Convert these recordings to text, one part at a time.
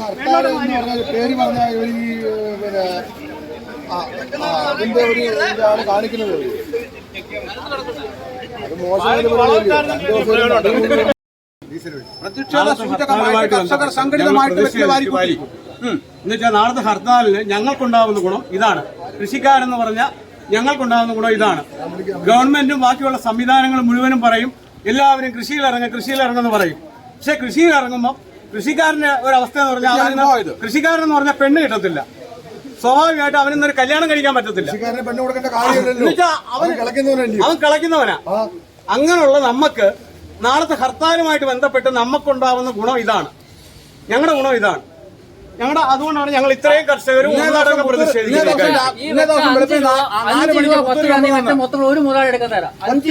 ഹർത്താൽ എന്ന് പറഞ്ഞ പേര് പറഞ്ഞ ഒരു ഈ, പിന്നെ അതിന്റെ ഒരു ഇതാണ് കാണിക്കുന്നത് അത് പറയുന്നത് പ്രതിഷേധ സൂചകമായിട്ട് കർഷകർ സംഘടിതമായിട്ട് വെച്ച് വാരിക്കൂട്ടി എന്നുവെച്ചാൽ നാളത്തെ ഹർത്താലിന് ഞങ്ങൾക്കുണ്ടാവുന്ന ഗുണം ഇതാണ് കൃഷിക്കാരെന്ന് പറഞ്ഞാൽ ഞങ്ങൾക്കുണ്ടാകുന്ന ഗുണം ഇതാണ് ഗവൺമെന്റും ബാക്കിയുള്ള സംവിധാനങ്ങൾ മുഴുവനും പറയും എല്ലാവരും കൃഷിയിൽ ഇറങ്ങും കൃഷിയിൽ ഇറങ്ങുമെന്ന് പറയും പക്ഷെ കൃഷിയിൽ ഇറങ്ങുമ്പോൾ കൃഷിക്കാരന്റെ ഒരു അവസ്ഥ എന്ന് പറഞ്ഞാൽ കൃഷിക്കാരൻ എന്ന് പറഞ്ഞാൽ പെണ്ണ് കിട്ടത്തില്ല. സ്വാഭാവികമായിട്ട് അവനൊന്നൊരു കല്യാണം കഴിക്കാൻ പറ്റത്തില്ല. കൃഷിക്കാരനെ അവൻ അവൻ കളിക്കുന്നവനല്ലേ അങ്ങനെയുള്ള നമുക്ക് നാളത്തെ ഹർത്താലുമായിട്ട് ബന്ധപ്പെട്ട് നമുക്കുണ്ടാവുന്ന ഗുണം ഇതാണ്. ഞങ്ങളുടെ ഗുണം ഇതാണ്. ഞങ്ങളുടെ അതുകൊണ്ടാണ് ഞങ്ങൾ ഇത്രയും കർഷകരും. മൊത്തം ഒരു മുതൽ അഞ്ച്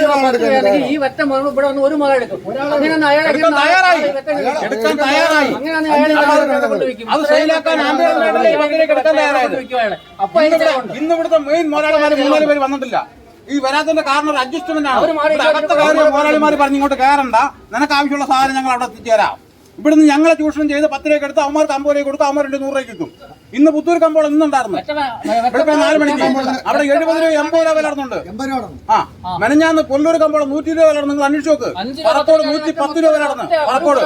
ഈ വെറ്റ മുതൽ ഇവിടെ വന്ന് ഒരു മുതൽ എടുക്കും. അങ്ങനെ അയാളെ അപ്പൊ ഇന്ന് ഇവിടുത്തെ മെയിൻ മുതലാളിമാര് മൂന്നാൽ പേര് വന്നിട്ടില്ല. ഈ വരാത്തതിന്റെ കാരണം ഒരു അഡ്ജസ്റ്റ്മെന്റ് ആണ്. അകത്ത് കയറിയ മുതലാളിമാർ പറഞ്ഞു ഇങ്ങോട്ട് കയറണ്ട. നിനക്ക് ആവശ്യമുള്ള സാധനം ഞങ്ങൾ അവിടെ എത്തിച്ചേരാം ഇവിടുന്ന് ഞങ്ങളെ ചൂഷണം ചെയ്ത് പത്ത് രൂപ എടുത്ത് അവന്മാർക്ക് അമ്പത് രൂപ കൊടുത്ത് അവന്മാർ രണ്ട് നൂറ് രൂപ കിട്ടും. ഇന്ന് പുത്തൂർ കമ്പോളം ഇന്നുണ്ടായിരുന്നു വെളുപ്പിന് നാല് മണിക്ക് അവിടെ എഴുപത് രൂപ എൺപത് രൂപ വില നടന്നുണ്ട് എമ്പരാണ് ആ മെനഞ്ഞാന്ന് കൊല്ലൂർ കമ്പോളം നൂറ്റി രൂപ വില നിങ്ങൾ അന്വേഷിച്ച് നോക്ക്. പറത്തോട് പറക്കോട് നൂറ്റി പത്ത് രൂപ വില നടന്നു പറക്കോട്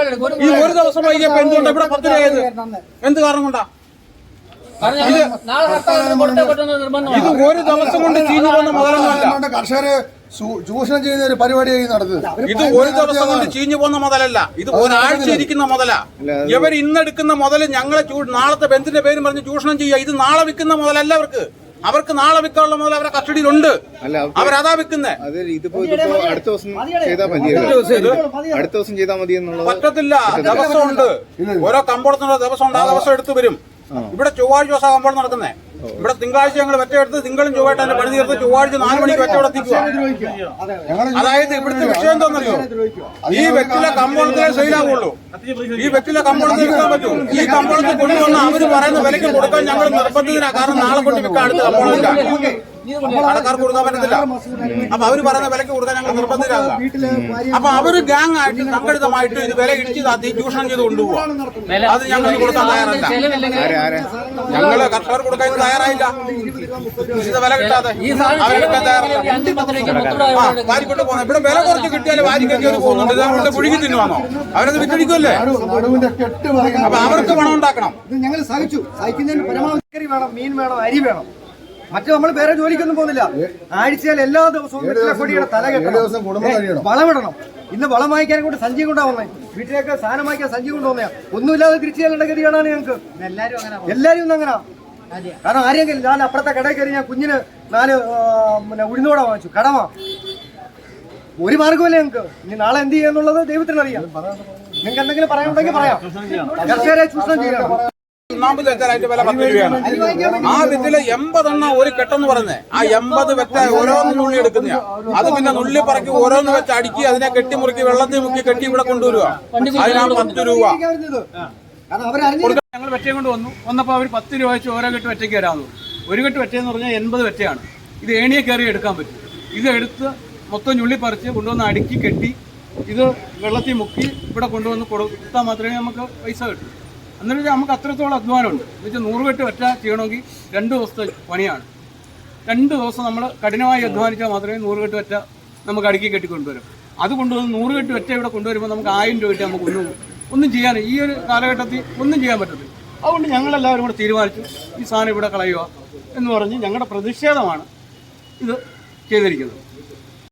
ഈ ഒരു ദിവസം വൈകിയപ്പോ എന്തുകൊണ്ട് ഇവിടെ പത്ത് രൂപ ചെയ്ത് എന്ത് കാരണം കൊണ്ടാ? ഇത് ഒരു ദിവസം കൊണ്ട് ചീഞ്ഞു പോകുന്ന മുതലൊന്നുമല്ല അതുകൊണ്ട് കർഷകരെ ചൂഷണം ചെയ്യുന്ന ഒരു പരിപാടിയായി നടത്തുന്നത് ഇത് ഒരു ദിവസം കൊണ്ട് ചീഞ്ഞു പോകുന്ന മുതലല്ല. ഇത് ഒരാഴ്ച ഇരിക്കുന്ന മുതല. ഇവർ ഇന്നെടുക്കുന്ന മുതൽ ഞങ്ങളെ നാളത്തെ ബന്ധിന്റെ പേരും പറഞ്ഞ് ചൂഷണം ചെയ്യുക. ഇത് നാളെ വിൽക്കുന്ന മുതലല്ല അവർക്ക്. അവർക്ക് നാളെ വിൽക്കാനുള്ള മുതൽ അവരുടെ കസ്റ്റഡിയിലുണ്ട്. അവരതാ അടുത്ത ദിവസം ചെയ്താൽ മതി അടുത്ത ദിവസം ചെയ്താൽ മതി എന്നുള്ളത് പറ്റത്തില്ല. ദിവസമുണ്ട് ഓരോ കമ്പോളത്തിനുള്ള ദിവസം ഉണ്ട്. ആ ദിവസം എടുത്തു വരും. ഇവിടെ ചൊവ്വാഴ്ച ദിവസം കമ്പോളം നടക്കുന്നേ. ഇവിടെ തിങ്കളാഴ്ച ഞങ്ങൾ വെറ്റ എടുത്ത് തിങ്കളും ചൊവ്വായിട്ട് അതിന്റെ പണി തീർത്ത് ചൊവ്വാഴ്ച നാല് മണിക്ക് വെറ്റ ഇവിടെ എത്തിക്കുക അതായത് ഇവിടുത്തെ വിഷയം എന്താണെന്നറിയോ ഈ വെറ്റിലെ കമ്പോളത്തിലെ സെയിലാവുള്ളൂ ഈ വെറ്റിലെ കമ്പോളത്തിൽ വിൽക്കാൻ പറ്റൂ. ഈ കമ്പോളത്തിൽ കൊണ്ടുവന്ന് അവർ പറയുന്ന വിലയ്ക്ക് കൊടുക്കാൻ ഞങ്ങൾ നിർബന്ധിതരാ. കാരണം നാളെ കൊണ്ട് വിൽക്കാൻ അടുത്ത കമ്പോളമില്ല കടക്കാർക്ക് കൊടുക്കാൻ പറ്റത്തില്ല. അപ്പൊ അവർ പറയുന്ന വിലക്ക് കൊടുക്കാൻ ഞങ്ങൾ നിർബന്ധിതരാകുക അപ്പൊ അവർ ഗാങ് ആയിട്ട് സംഘടിതമായിട്ട് ഇത് വില ഇടിച്ച് താത്തി ചൂഷണം ചെയ്ത് കൊണ്ടുപോകാം അത് ഞങ്ങൾ കൊടുക്കാൻ തയ്യാറല്ല. ആരെ ആരെ? ഞങ്ങൾ കർഷകർ കൊടുക്കാൻ ഇത് തയ്യാറായില്ല. നിശ്ചിത വില കിട്ടാതെ. അവരെടുക്കാൻ തയ്യാറല്ല. ഇവിടെ വാരിക്കൊണ്ട് പോകുന്നത് ഇവിടെ വില കുറച്ച് കിട്ടിയാൽ വാരിക്കൊക്കെ പോകുന്നുണ്ട് ഇത് അവരുടെ പുഴുകി തിന്നുവാണോ അവരത് വിറ്റടിക്കുമല്ലേ കെട്ട് പറയുന്നത് അപ്പൊ അവർക്ക് പണം ഉണ്ടാക്കണം. ഇത് ഞങ്ങൾ സഹിച്ചു. സഹിക്കുന്നതിന് പരമാവധി വേണം മീൻ വേണം അരി വേണം. മറ്റു നമ്മൾ വേറെ ജോലിക്കൊന്നും പോകുന്നില്ല ആഴ്ചയിൽ എല്ലാ ദിവസവും വെറ്റിലക്കൊടിയുടെ തല കെട്ടണം വളമിടണം ഇന്ന് വളം വാങ്ങിക്കാൻ കൊണ്ട് സഞ്ചി കൊണ്ടാവുന്നേ വീട്ടിലേക്ക് സാധനം വാങ്ങിക്കാൻ സഞ്ചി കൊണ്ടുവന്നേ ഒന്നുമില്ലാതെ തിരിച്ചു ചെല്ലേണ്ട ഗതിയാണ് ഞങ്ങൾക്ക് എല്ലാരും ഒന്നും അങ്ങനെ കാരണം ആരെങ്കിലും ഞാൻ അപ്പുറത്തെ കടയിൽ കയറി ഞാൻ കുഞ്ഞിന് നാല് പിന്നെ ഉഴുന്നോടെ വാങ്ങിച്ചു കടമാ ഒരു മാർഗമല്ല ഞങ്ങൾക്ക് ഇനി നാളെ എന്ത് ചെയ്യാന്നുള്ളത് ദൈവത്തിനറിയാം നിങ്ങൾക്ക് എന്തെങ്കിലും പറയാനുണ്ടെങ്കിൽ പറയാം കർഷകരെ ചൂഷണം ചെയ്യണം ഒന്നാമത് വെച്ചാൽ അതിന്റെ വില പത്ത് രൂപയാണ് ആ വിത്തിൽ എൺപതെണ്ണ ഒരു കെട്ടെന്ന് പറഞ്ഞേ ആ എൺപത് വെച്ച ഓരോന്ന് നുള്ളി എടുക്കുന്ന അത് പിന്നെ നുള്ളി പറക്കി ഓരോന്ന് വെച്ച് അടുക്കി അതിനെ കെട്ടി മുറുക്കി വെള്ളത്തിൽ മുക്കി കെട്ടി ഇവിടെ കൊണ്ടുവരിക അതിനാണ് പത്ത് രൂപ. ഞങ്ങൾ വെറ്റയും കൊണ്ട് വന്നു. വന്നപ്പോൾ അവർ പത്ത് രൂപ വെച്ച് ഓരോ കെട്ട് വെറ്റയ്ക്ക് തരാമെന്ന് ഒരു കെട്ട് വെറ്റയെന്ന് പറഞ്ഞാൽ എൺപത് വെറ്റയാണ് ഇത് ഏണിയെ കയറി എടുക്കാൻ പറ്റും. ഇത് എടുത്ത് മൊത്തം ഞുള്ളി പറിച്ച് കൊണ്ടുവന്ന് അടുക്കി കെട്ടി ഇത് വെള്ളത്തിൽ മുക്കി ഇവിടെ കൊണ്ടുവന്ന് കൊടുത്താൽ മാത്രമേ നമുക്ക് പൈസ കിട്ടൂ എന്നിട്ട് നമുക്ക് അത്രത്തോളം അധ്വാനമുണ്ട്. നൂറ് കെട്ട് വെറ്റ ചെയ്യണമെങ്കിൽ രണ്ട് ദിവസത്തെ പണിയാണ്. രണ്ട് ദിവസം നമ്മൾ കഠിനമായി അധ്വാനിച്ചാൽ മാത്രമേ നൂറ് കെട്ട് വെറ്റ നമുക്ക് അടുക്കി കെട്ടി കൊണ്ടുവരും. അത് കൊണ്ടുവന്ന് നൂറ് കെട്ട് വെറ്റ ഇവിടെ കൊണ്ടുവരുമ്പോൾ നമുക്ക് ആയിരം രൂപ നമുക്ക് ഒന്നും ഒന്നും ചെയ്യാൻ ഈ ഒരു കാലഘട്ടത്തിൽ ഒന്നും ചെയ്യാൻ പറ്റത്തില്ല. അതുകൊണ്ട് ഞങ്ങളെല്ലാവരും കൂടെ തീരുമാനിച്ചു ഈ സാധനം ഇവിടെ കളയുക എന്ന് പറഞ്ഞ് ഞങ്ങളുടെ പ്രതിഷേധമാണ് ഇത് ചെയ്തിരിക്കുന്നത്.